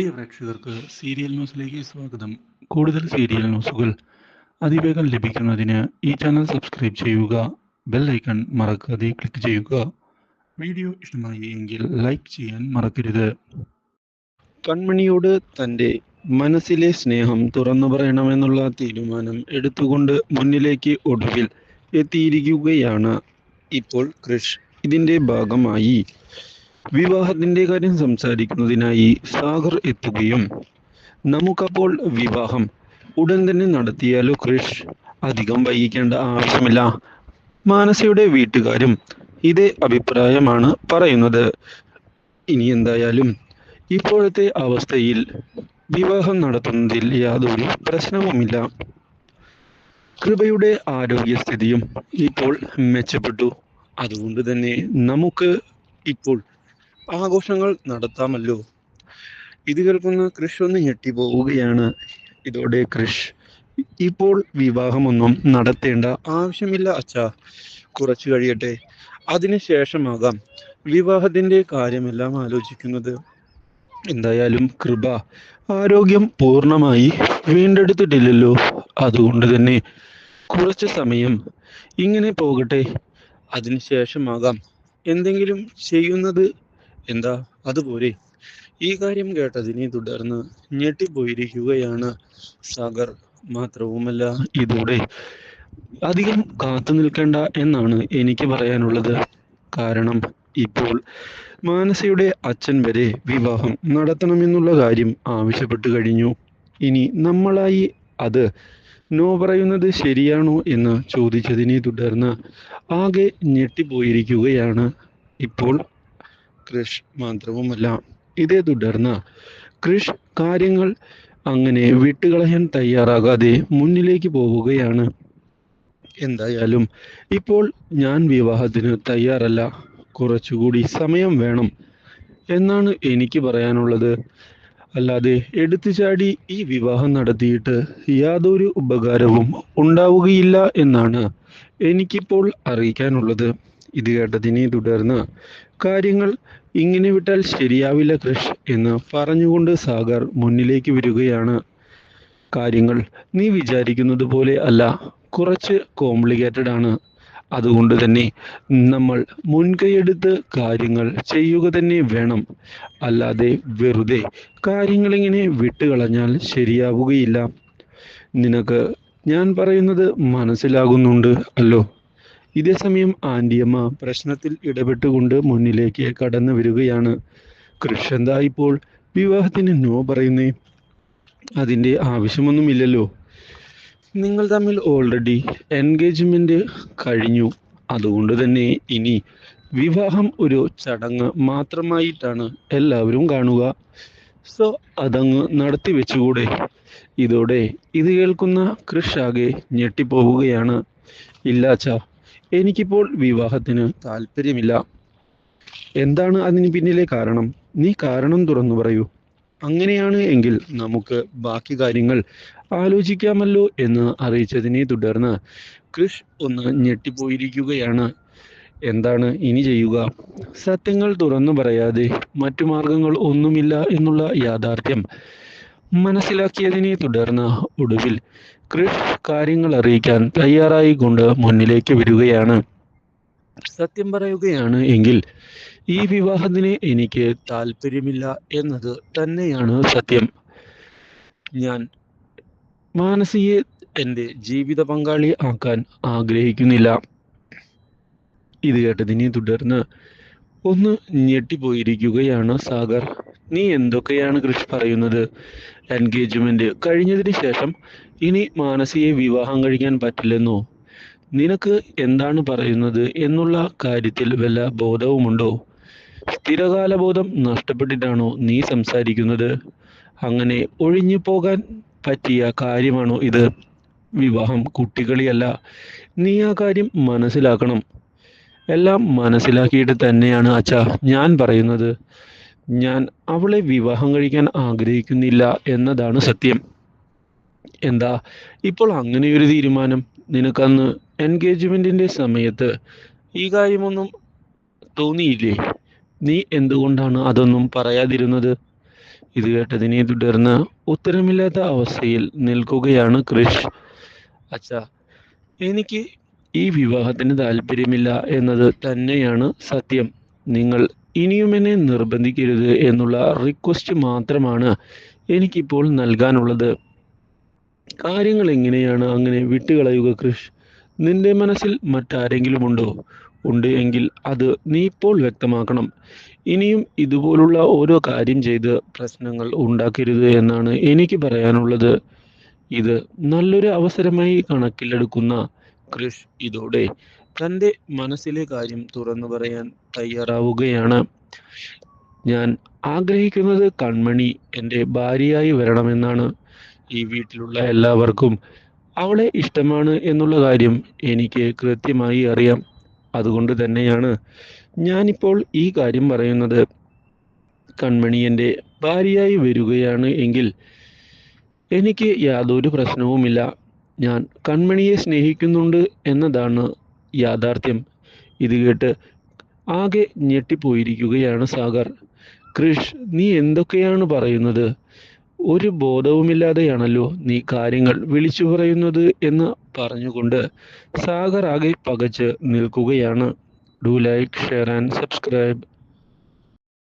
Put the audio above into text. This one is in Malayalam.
പ്രിയ പ്രേക്ഷകർക്ക് സീരിയൽ ന്യൂസിലേക്ക് സ്വാഗതം. കൂടുതൽ സീരിയൽ ന്യൂസുകൾ അതിവേഗം ലഭിക്കുന്നതിന് ഈ ചാനൽ സബ്സ്ക്രൈബ് ചെയ്യുക ബെൽ ഐക്കൺ മറക്കാതെ ക്ലിക്ക് ചെയ്യുക. വീഡിയോ ഇഷ്ടമായി എങ്കിൽ ലൈക്ക് ചെയ്യാൻ മറക്കരുത്. കൺമണിയോട് തന്റെ മനസ്സിലെ സ്നേഹം തുറന്നു പറയണമെന്നുള്ള തീരുമാനം എടുത്തുകൊണ്ട് മുന്നിലേക്ക് ഒടുവിൽ എത്തിയിരിക്കുകയാണ് ഇപ്പോൾ കൃഷ് ഇതിന്റെ ഭാഗമായി വിവാഹത്തിന്റെ കാര്യം സംസാരിക്കുന്നതിനായി സാഗർ എത്തുകയും നമുക്കപ്പോൾ വിവാഹം. ഉടൻ തന്നെ നടത്തിയാലോ കൃഷ്? അധികം വൈകിക്കേണ്ട ആവശ്യമില്ല. മാനസയുടെ വീട്ടുകാരും ഇതേ അഭിപ്രായമാണ് പറയുന്നത്. ഇനി എന്തായാലും ഇപ്പോഴത്തെ അവസ്ഥയിൽ വിവാഹം നടത്തുന്നതിൽ യാതൊരു പ്രശ്നവുമില്ല. കൃപയുടെ ആരോഗ്യസ്ഥിതിയും ഇപ്പോൾ മെച്ചപ്പെട്ടു. അതുകൊണ്ട് തന്നെ നമുക്ക് ഇപ്പോൾ ആഘോഷങ്ങൾ നടത്താമല്ലോ. ഇത് കേൾക്കുന്ന കൃഷ് ഒന്ന് ഞെട്ടിപ്പോവുകയാണ്. ഇതോടെ കൃഷ് ഇപ്പോൾ വിവാഹമൊന്നും നടത്തേണ്ട ആവശ്യമില്ല അച്ഛ. കുറച്ചു കഴിയട്ടെ. അതിനുശേഷമാകാം വിവാഹത്തിന്റെ കാര്യമെല്ലാം ആലോചിക്കുന്നത്. എന്തായാലും കൃപ ആരോഗ്യം പൂർണമായി വീണ്ടെടുത്തിട്ടില്ലല്ലോ. അതുകൊണ്ട് തന്നെ കുറച്ച് സമയം ഇങ്ങനെ പോകട്ടെ. അതിനുശേഷമാകാം എന്തെങ്കിലും ചെയ്യുന്നത് എന്താ? അതുപോലെ ഈ കാര്യം കേട്ടതിനെ തുടർന്ന് ഞെട്ടിപ്പോയിരിക്കുകയാണ് സാഗർ മാത്രവുമല്ല. ഇതോടെ അധികം കാത്തു നിൽക്കേണ്ട എന്നാണ് എനിക്ക് പറയാനുള്ളത്. കാരണം ഇപ്പോൾ മാനസയുടെ അച്ഛൻ വരെ വിവാഹം നടത്തണമെന്നുള്ള കാര്യം ആവശ്യപ്പെട്ടു കഴിഞ്ഞു. ഇനി നമ്മളായി അത് നോ പറയുന്നത് ശരിയാണോ എന്ന് ചോദിച്ചതിനെ തുടർന്ന് ആകെ ഞെട്ടിപ്പോയിരിക്കുകയാണ് ഇപ്പോൾ കൃഷ് മാത്രവുമല്ല ഇതേ തുടർന്ന് കൃഷ് കാര്യങ്ങൾ അങ്ങനെ വിട്ടുകളയാൻ തയ്യാറാകാതെ മുന്നിലേക്ക് പോവുകയാണ്. എന്തായാലും ഇപ്പോൾ ഞാൻ വിവാഹത്തിന് തയ്യാറല്ല. കുറച്ചുകൂടി സമയം വേണം എന്നാണ് എനിക്ക് പറയാനുള്ളത്. അല്ലാതെ എടുത്തു ചാടി ഈ വിവാഹം നടത്തിയിട്ട് യാതൊരു ഉപകാരവും ഉണ്ടാവുകയില്ല എന്നാണ് എനിക്കിപ്പോൾ അറിയിക്കാനുള്ളത്. ഇത് കേട്ടതിനെ തുടർന്ന് കാര്യങ്ങൾ ഇങ്ങനെ വിട്ടാൽ ശരിയാവില്ല കൃഷ് എന്ന് പറഞ്ഞുകൊണ്ട് സാഗർ മുന്നിലേക്ക് വരികയാണ്. കാര്യങ്ങൾ നീ വിചാരിക്കുന്നത് പോലെ അല്ല കുറച്ച് കോംപ്ലിക്കേറ്റഡ് ആണ്. അതുകൊണ്ട് തന്നെ നമ്മൾ മുൻകൈയെടുത്ത് കാര്യങ്ങൾ ചെയ്യുക തന്നെ വേണം. അല്ലാതെ വെറുതെ കാര്യങ്ങളിങ്ങനെ വിട്ടുകളഞ്ഞാൽ ശരിയാവുകയില്ല. നിനക്ക് ഞാൻ പറയുന്നത് മനസ്സിലാകുന്നുണ്ട് അല്ലോ? ഇതേ സമയം ആന്റിയമ്മ പ്രശ്നത്തിൽ ഇടപെട്ടുകൊണ്ട് മുന്നിലേക്ക് കടന്നു വരികയാണ്. കൃഷ്ണന്താ ഇപ്പോൾ വിവാഹത്തിന് നോ പറയുന്നേ. അതിന്റെ ആവശ്യമൊന്നുമില്ലല്ലോ. നിങ്ങൾ തമ്മിൽ ഓൾറെഡി എൻഗേജ്മെന്റ് കഴിഞ്ഞു. അതുകൊണ്ട് തന്നെ ഇനി വിവാഹം ഒരു ചടങ്ങ് മാത്രമായിട്ടാണ് എല്ലാവരും കാണുക. സോ അതങ്ങ് നടത്തി വെച്ചുകൂടെ. ഇതോടെ ഇത് കേൾക്കുന്ന കൃഷാകെ ഞെട്ടിപ്പോവുകയാണ്. ഇല്ലാച്ച എനിക്കിപ്പോൾ വിവാഹത്തിന് താല്പര്യമില്ല. എന്താണ് അതിന് പിന്നിലെ കാരണം? നീ കാരണം തുറന്നു പറയൂ. അങ്ങനെയാണ് എങ്കിൽ നമുക്ക് ബാക്കി കാര്യങ്ങൾ ആലോചിക്കാമല്ലോ എന്ന് അറിയിച്ചതിനെ തുടർന്ന് കൃഷ് ഒന്ന് ഞെട്ടിപ്പോയിരിക്കുകയാണ്. എന്താണ് ഇനി ചെയ്യുക? സത്യങ്ങൾ തുറന്നു പറയാതെ മറ്റു മാർഗങ്ങൾ ഒന്നുമില്ല എന്നുള്ള യാഥാർത്ഥ്യം മനസ്സിലാക്കിയതിനെ തുടർന്ന് ഒടുവിൽ കൃഷ് കാര്യങ്ങൾ അറിയിക്കാൻ തയ്യാറായി കൊണ്ട് മുന്നിലേക്ക് വരികയാണ്. സത്യം പറയുകയാണ് എങ്കിൽ ഈ വിവാഹത്തിന് എനിക്ക് താല്പര്യമില്ല എന്നത് തന്നെയാണ് സത്യം. ഞാൻ മാനസിയെ എന്റെ ജീവിത പങ്കാളി ആക്കാൻ ആഗ്രഹിക്കുന്നില്ല. ഇത് കേട്ടതിനെ തുടർന്ന് ഒന്ന് ഞെട്ടിപ്പോയിരിക്കുകയാണ് സാഗർ. നീ എന്തൊക്കെയാണ് കൃഷി പറയുന്നത്? എൻഗേജ്മെന്റ് കഴിഞ്ഞതിന് ശേഷം ഇനി മാനസിയെ വിവാഹം കഴിക്കാൻ പറ്റില്ലെന്നോ? നിനക്ക് എന്താണ് പറയുന്നത് എന്നുള്ള കാര്യത്തിൽ വല്ല ബോധവുമുണ്ടോ? സ്ഥിരകാല ബോധം നഷ്ടപ്പെട്ടിട്ടാണോ നീ സംസാരിക്കുന്നത്? അങ്ങനെ ഒഴിഞ്ഞു പോകാൻ പറ്റിയ കാര്യമാണോ ഇത്? വിവാഹം കുട്ടികളിയല്ല. നീ ആ കാര്യം മനസ്സിലാക്കണം. എല്ലാം മനസ്സിലാക്കിയിട്ട് തന്നെയാണ് അച്ഛാ ഞാൻ പറയുന്നത്. ഞാൻ അവളെ വിവാഹം കഴിക്കാൻ ആഗ്രഹിക്കുന്നില്ല എന്നതാണ് സത്യം. എന്താ ഇപ്പോൾ അങ്ങനെ ഒരു തീരുമാനം? നിനക്കന്ന് എൻഗേജ്മെന്റിന്റെ സമയത്ത് ഈ കാര്യമൊന്നും തോന്നിയില്ലേ? നീ എന്തുകൊണ്ടാണ് അതൊന്നും പറയാതിരുന്നത്? ഇത് കേട്ടതിനെ തുടർന്ന് ഉത്തരമില്ലാത്ത അവസ്ഥയിൽ നിൽക്കുകയാണ് ക്രിഷ് അച്ഛ എനിക്ക് ഈ വിവാഹത്തിന് താല്പര്യമില്ല എന്നത് തന്നെയാണ് സത്യം. നിങ്ങൾ ഇനിയും എന്നെ നിർബന്ധിക്കരുത് എന്നുള്ള റിക്വസ്റ്റ് മാത്രമാണ് എനിക്കിപ്പോൾ നൽകാനുള്ളത്. കാര്യങ്ങൾ എങ്ങനെയാണ്? അങ്ങനെ വിട്ടുകളയുക കൃഷ്. നിന്റെ മനസ്സിൽ മറ്റാരെങ്കിലും ഉണ്ടോ? ഉണ്ട് എങ്കിൽ അത് നീ ഇപ്പോൾ വ്യക്തമാക്കണം. ഇനിയും ഇതുപോലുള്ള ഓരോ കാര്യം ചെയ്ത് പ്രശ്നങ്ങൾ ഉണ്ടാക്കരുത് എന്നാണ് എനിക്ക് പറയാനുള്ളത്. ഇത് നല്ലൊരു അവസരമായി കണക്കിലെടുക്കുന്ന കൃഷ് ഇതോടെ. തന്റെ മനസ്സിലെ കാര്യം തുറന്നു പറയാൻ തയ്യാറാവുകയാണ്. ഞാൻ ആഗ്രഹിക്കുന്നത് കൺമണി എന്റെ ഭാര്യയായി വരണമെന്നാണ്. ഈ വീട്ടിലുള്ള എല്ലാവർക്കും അവളെ ഇഷ്ടമാണ് എന്നുള്ള കാര്യം എനിക്ക് കൃത്യമായി അറിയാം. അതുകൊണ്ട് തന്നെയാണ് ഞാനിപ്പോൾ ഈ കാര്യം പറയുന്നത്. കൺമണി എന്റെ ഭാര്യയായി വരികയാണ് എങ്കിൽ എനിക്ക് യാതൊരു പ്രശ്നവുമില്ല. ഞാൻ കൺമണിയെ സ്നേഹിക്കുന്നുണ്ട് എന്നതാണ് യാഥാർത്ഥ്യം. ഇത് കേട്ട് ആകെ ഞെട്ടിപ്പോയിരിക്കുകയാണ് സാഗർ. കൃഷ് നീ എന്തൊക്കെയാണ് പറയുന്നത്? ഒരു ബോധവുമില്ലാതെയാണല്ലോ നീ കാര്യങ്ങൾ വിളിച്ചു പറയുന്നത് എന്ന് പറഞ്ഞുകൊണ്ട് സാഗർ ആകെ പകച്ച് നിൽക്കുകയാണ്. Do like share and subscribe